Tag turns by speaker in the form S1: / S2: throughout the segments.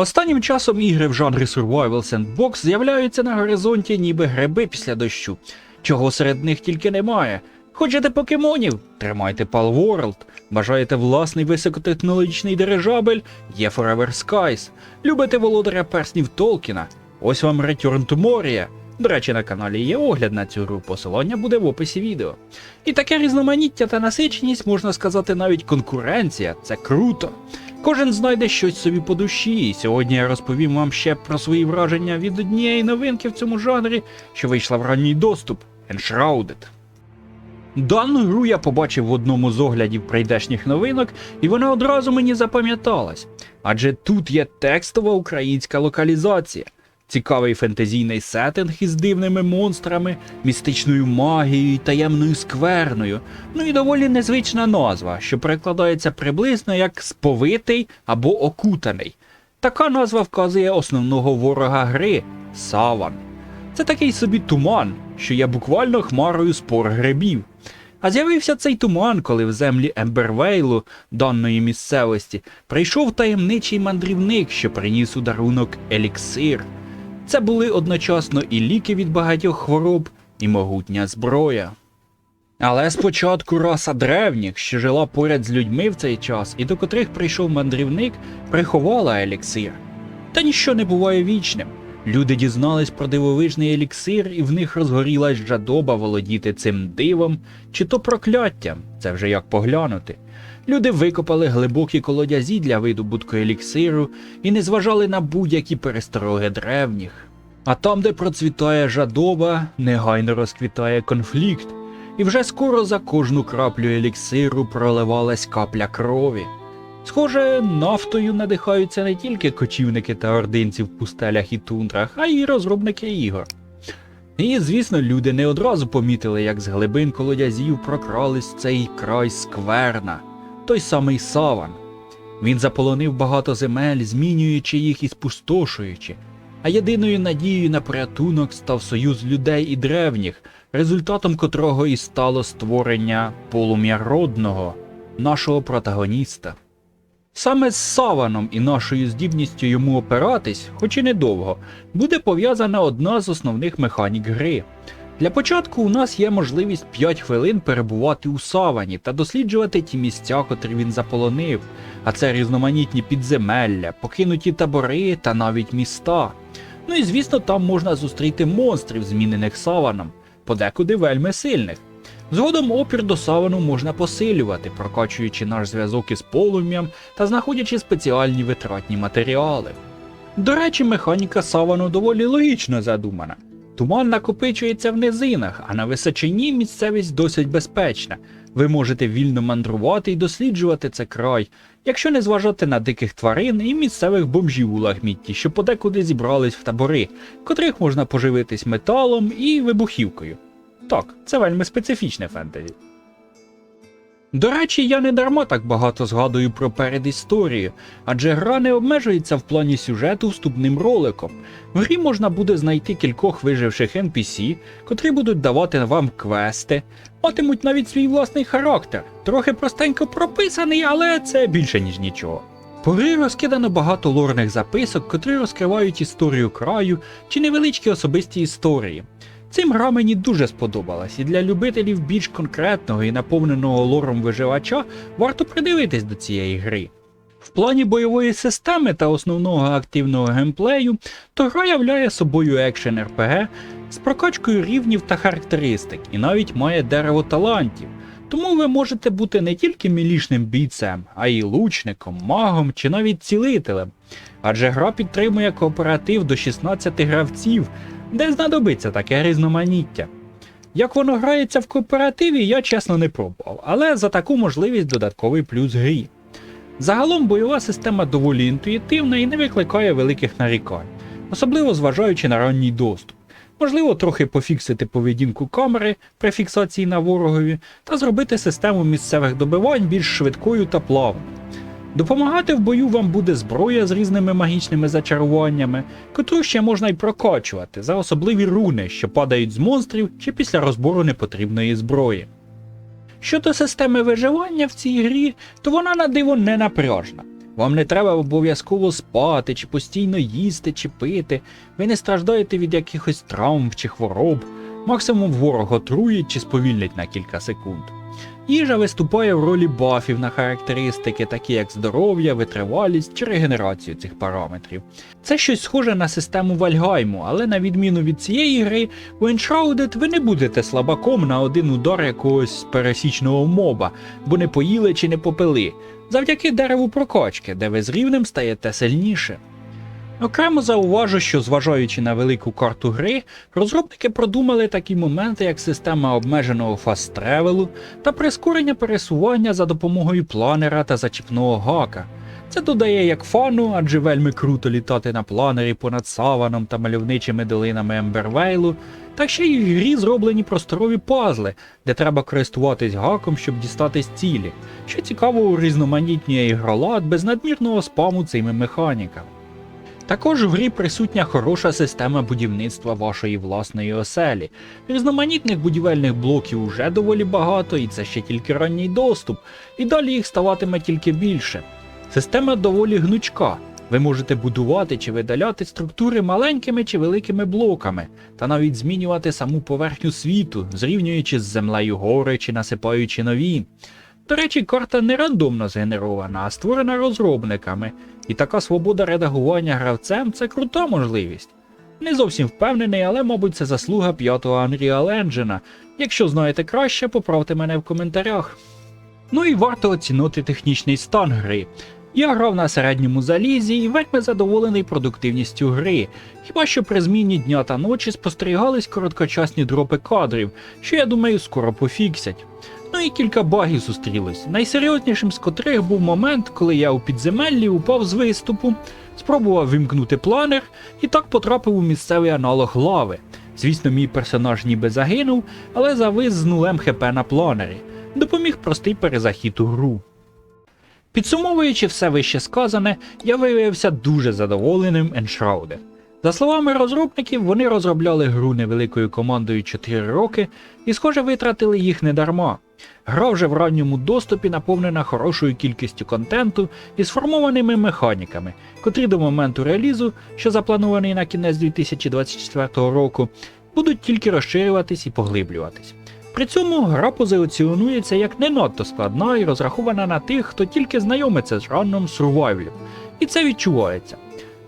S1: Останнім часом ігри в жанрі Survival Sandbox з'являються на горизонті ніби гриби після дощу, чого серед них тільки немає. Хочете покемонів? Тримайте Pal World. Бажаєте власний високотехнологічний дирижабель? Є Forever Skies. Любите володаря перснів Толкіна? Ось вам Return to Moria. До речі, на каналі є огляд на цю гру, посилання буде в описі відео. І таке різноманіття та насиченість, можна сказати, навіть конкуренція це круто. Кожен знайде щось собі по душі, і сьогодні я розповім вам ще про свої враження від однієї новинки в цьому жанрі, що вийшла в ранній доступ Enshrouded. Дану гру я побачив в одному з оглядів прийдешніх новинок, і вона одразу мені запам'яталась. Адже тут є текстова українська локалізація, цікавий фентезійний сеттинг із дивними монстрами, містичною магією таємною скверною, ну і доволі незвична назва, що перекладається приблизно як сповитий або окутаний. Така назва вказує основного ворога гри Саван. Це такий собі туман, що є буквально хмарою спор грибів. А з'явився цей туман, коли в землі Ембервейлу, даної місцевості, прийшов таємничий мандрівник, що приніс у дарунок еліксир. Це були одночасно і ліки від багатьох хвороб, і могутня зброя. Але спочатку раса древніх, що жила поряд з людьми в цей час, і до котрих прийшов мандрівник, приховала еліксир. Та ніщо не буває вічним. Люди дізнались про дивовижний еліксир, і в них розгорілась жадоба володіти цим дивом, чи то прокляттям, це вже як поглянути. Люди викопали глибокі колодязі для видобутку еліксиру і не зважали на будь-які перестороги древніх. А там, де процвітає жадоба, негайно розквітає конфлікт, і вже скоро за кожну краплю еліксиру проливалась капля крові. Схоже, нафтою надихаються не тільки кочівники та ординці в пустелях і тундрах, а й розробники ігор. І, звісно, люди не одразу помітили, як з глибин колодязів прокрались цей край скверна, той самий саван. Він заполонив багато земель, змінюючи їх і спустошуючи, а єдиною надією на порятунок став союз людей і древніх, результатом котрого і стало створення полум'я родного, нашого протагоніста. Саме з Саваном і нашою здібністю йому опиратись, хоч і недовго, буде пов'язана одна з основних механік гри. Для початку у нас є можливість 5 хвилин перебувати у савані та досліджувати ті місця, котрі він заполонив, а це різноманітні підземелля, покинуті табори та навіть міста. Ну і звісно, там можна зустріти монстрів, змінених саваном, подекуди вельми сильних. Згодом опір до савану можна посилювати, прокачуючи наш зв'язок із полум'ям та знаходячи спеціальні витратні матеріали. До речі, механіка савану доволі логічно задумана. Туман накопичується в низинах, а на височині місцевість досить безпечна. Ви можете вільно мандрувати і досліджувати це край, якщо не зважати на диких тварин і місцевих бомжів у лагмітті, що подекуди зібрались в табори, котрих можна поживитись металом і вибухівкою. Так, це вельми специфічне фентезі. До речі, я не дарма так багато згадую про передісторію, адже гра не обмежується в плані сюжету вступним роликом. В грі можна буде знайти кількох виживших NPC, котрі будуть давати вам квести, матимуть навіть свій власний характер, трохи простенько прописаний, але це більше ніж нічого. По грі розкидано багато лорних записок, котрі розкривають історію краю чи невеличкі особисті історії. Цим гра мені дуже сподобалась, і для любителів більш конкретного і наповненого лором виживача варто придивитись до цієї гри. В плані бойової системи та основного активного геймплею, то гра являє собою екшен RPG з прокачкою рівнів та характеристик, і навіть має дерево талантів. Тому ви можете бути не тільки мілішним бійцем, а й лучником, магом чи навіть цілителем. Адже гра підтримує кооператив до 16 гравців, де знадобиться таке різноманіття. Як воно грається в кооперативі, я чесно не пробував, але за таку можливість додатковий плюс грі. Загалом бойова система доволі інтуїтивна і не викликає великих нарікань, особливо зважаючи на ранній доступ. Можливо, трохи пофіксити поведінку камери при фіксації на ворогові та зробити систему місцевих добивань більш швидкою та плавною. Допомагати в бою вам буде зброя з різними магічними зачаруваннями, котру ще можна й прокачувати за особливі руни, що падають з монстрів чи після розбору непотрібної зброї. Щодо системи виживання в цій грі, то вона на диво не напряжна. Вам не треба обов'язково спати, чи постійно їсти, чи пити. Ви не страждаєте від якихось травм чи хвороб. Максимум ворог отруїть чи сповільнить на кілька секунд. Їжа виступає в ролі бафів на характеристики, такі як здоров'я, витривалість чи регенерацію цих параметрів. Це щось схоже на систему Вальгайму, але на відміну від цієї гри, у Enshrouded ви не будете слабаком на один удар якогось пересічного моба, бо не поїли чи не попили, завдяки дереву прокачки, де ви з рівнем стаєте сильніше. Окремо зауважу, що зважаючи на велику карту гри, розробники продумали такі моменти, як система обмеженого фаст-тревелу та прискорення пересування за допомогою планера та зачіпного гака. Це додає як фану, адже вельми круто літати на планері понад саваном та мальовничими долинами Ембервейлу, та ще й в грі зроблені просторові пазли, де треба користуватись гаком, щоб дістатись цілі, що цікаво урізноманітнює ігролад без надмірного спаму цими механіками. Також в грі присутня хороша система будівництва вашої власної оселі. Різноманітних будівельних блоків уже доволі багато, і це ще тільки ранній доступ, і далі їх ставатиме тільки більше. Система доволі гнучка. Ви можете будувати чи видаляти структури маленькими чи великими блоками, та навіть змінювати саму поверхню світу, зрівнюючи з землею гори чи насипаючи нові. До речі, карта не рандомно згенерована, а створена розробниками, і така свобода редагування гравцем це крута можливість. Не зовсім впевнений, але, мабуть, це заслуга п'ятого Unreal Engine. Якщо знаєте краще, поправте мене в коментарях. Ну і варто оцінити технічний стан гри. Я грав на середньому залізі і вельми задоволений продуктивністю гри. Хіба що при зміні дня та ночі спостерігались короткочасні дропи кадрів, що я думаю скоро пофіксять. Ну і кілька багів зустрілось. Найсерйознішим з котрих був момент, коли я у підземеллі упав з виступу, спробував вимкнути планер і так потрапив у місцевий аналог лави. Звісно, мій персонаж ніби загинув, але завис з нулем хп на планері. Допоміг простий перезахід у гру. Підсумовуючи все вище сказане, я виявився дуже задоволеним Enshrouded. За словами розробників, вони розробляли гру невеликою командою 4 роки і, схоже, витратили їх недарма. Гра вже в ранньому доступі наповнена хорошою кількістю контенту і сформованими механіками, котрі до моменту релізу, що запланований на кінець 2024 року, будуть тільки розширюватись і поглиблюватись. При цьому гра позиціонується як не надто складна і розрахована на тих, хто тільки знайомиться з жанром сурвайвлів, і це відчувається.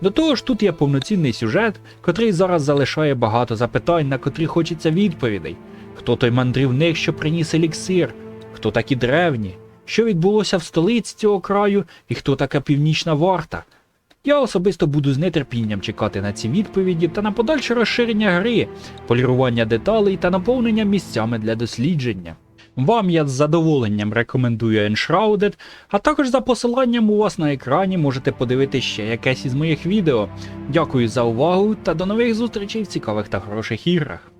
S1: До того ж, тут є повноцінний сюжет, котрий зараз залишає багато запитань, на котрі хочеться відповідей. Хто той мандрівник, що приніс еліксир? Хто такі древні? Що відбулося в столиці цього краю, і хто така північна варта? Я особисто буду з нетерпінням чекати на ці відповіді та на подальше розширення гри, полірування деталей та наповнення місцями для дослідження. Вам я з задоволенням рекомендую Enshrouded, а також за посиланням у вас на екрані можете подивитися ще якесь із моїх відео. Дякую за увагу та до нових зустрічей в цікавих та хороших іграх.